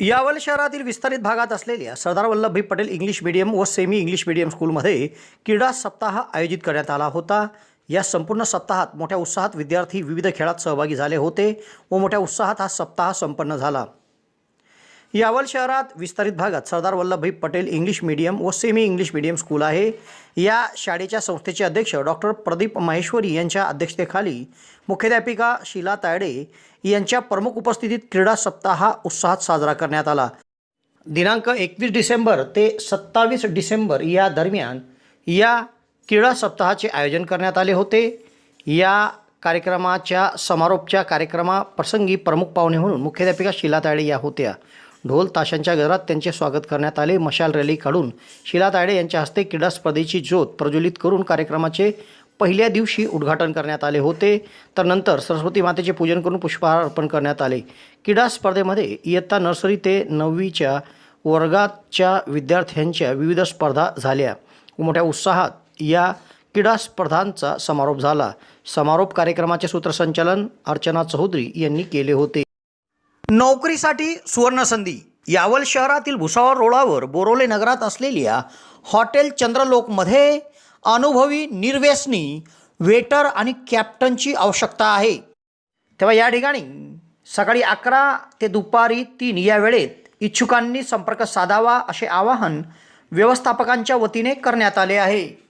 यावल शहरातील विस्तारित भागात असलेल्या सरदार वल्लभभाई पटेल इंग्लिश मीडियम व सेमी इंग्लिश मीडियम स्कूलमध्ये क्रीडा सप्ताह आयोजित करण्यात आला होता. या संपूर्ण सप्ताहात मोठ्या उत्साहात विद्यार्थी विविध खेळात सहभागी झाले होते व मोठ्या उत्साहात हा सप्ताह संपन्न झाला. यावल शहरात विस्तारित भागात सरदार वल्लभभाई पटेल इंग्लिश मीडियम व सेमी इंग्लिश मीडियम स्कूल आहे. या शाळेच्या संस्थेचे अध्यक्ष डॉक्टर प्रदीप माहेश्वरी यांच्या अध्यक्षतेखाली मुख्याध्यापिका शीला तायडे यांच्या प्रमुख उपस्थितीत क्रीडा सप्ताह हा उत्साहात साजरा करण्यात आला. दिनांक एकवीस डिसेंबर ते सत्तावीस डिसेंबर या दरम्यान या क्रीडा सप्ताहाचे आयोजन करण्यात आले होते. या कार्यक्रमाच्या समारोपच्या कार्यक्रमाप्रसंगी प्रमुख पाहुणे म्हणून मुख्याध्यापिका शीला तायडे या होत्या. ढोल ताशांच्या गजरात त्यांचे स्वागत करण्यात आले. मशाल रॅली काढून शीला तायडे यांच्या हस्ते क्रीडा स्पर्धेची ज्योत प्रज्वलित करून कार्यक्रमाचे पहिल्या दिवशी उद्घाटन करण्यात आले होते. तर नंतर सरस्वती मातेचे पूजन करून पुष्पहार अर्पण करण्यात आले. क्रीडा स्पर्धेमध्ये इयत्ता नर्सरी ते नववीच्या वर्गाच्या विद्यार्थ्यांच्या विविध स्पर्धा झाल्या. मोठ्या उत्साहात या क्रीडा स्पर्धांचा समारोप झाला. समारोप कार्यक्रमाचे सूत्रसंचालन अर्चना चौधरी यांनी केले होते. नोकरीसाठी सुवर्णसंधी. यावल शहरातील भुसावळ रोडावर बोरोले नगरात असलेल्या हॉटेल चंद्रलोकमध्ये अनुभवी निर्व्यसनी वेटर आणि कॅप्टनची आवश्यकता आहे. तेव्हा या ठिकाणी सकाळी अकरा ते दुपारी तीन या वेळेत इच्छुकांनी संपर्क साधावा असे आवाहन व्यवस्थापकांच्या वतीने करण्यात आले आहे.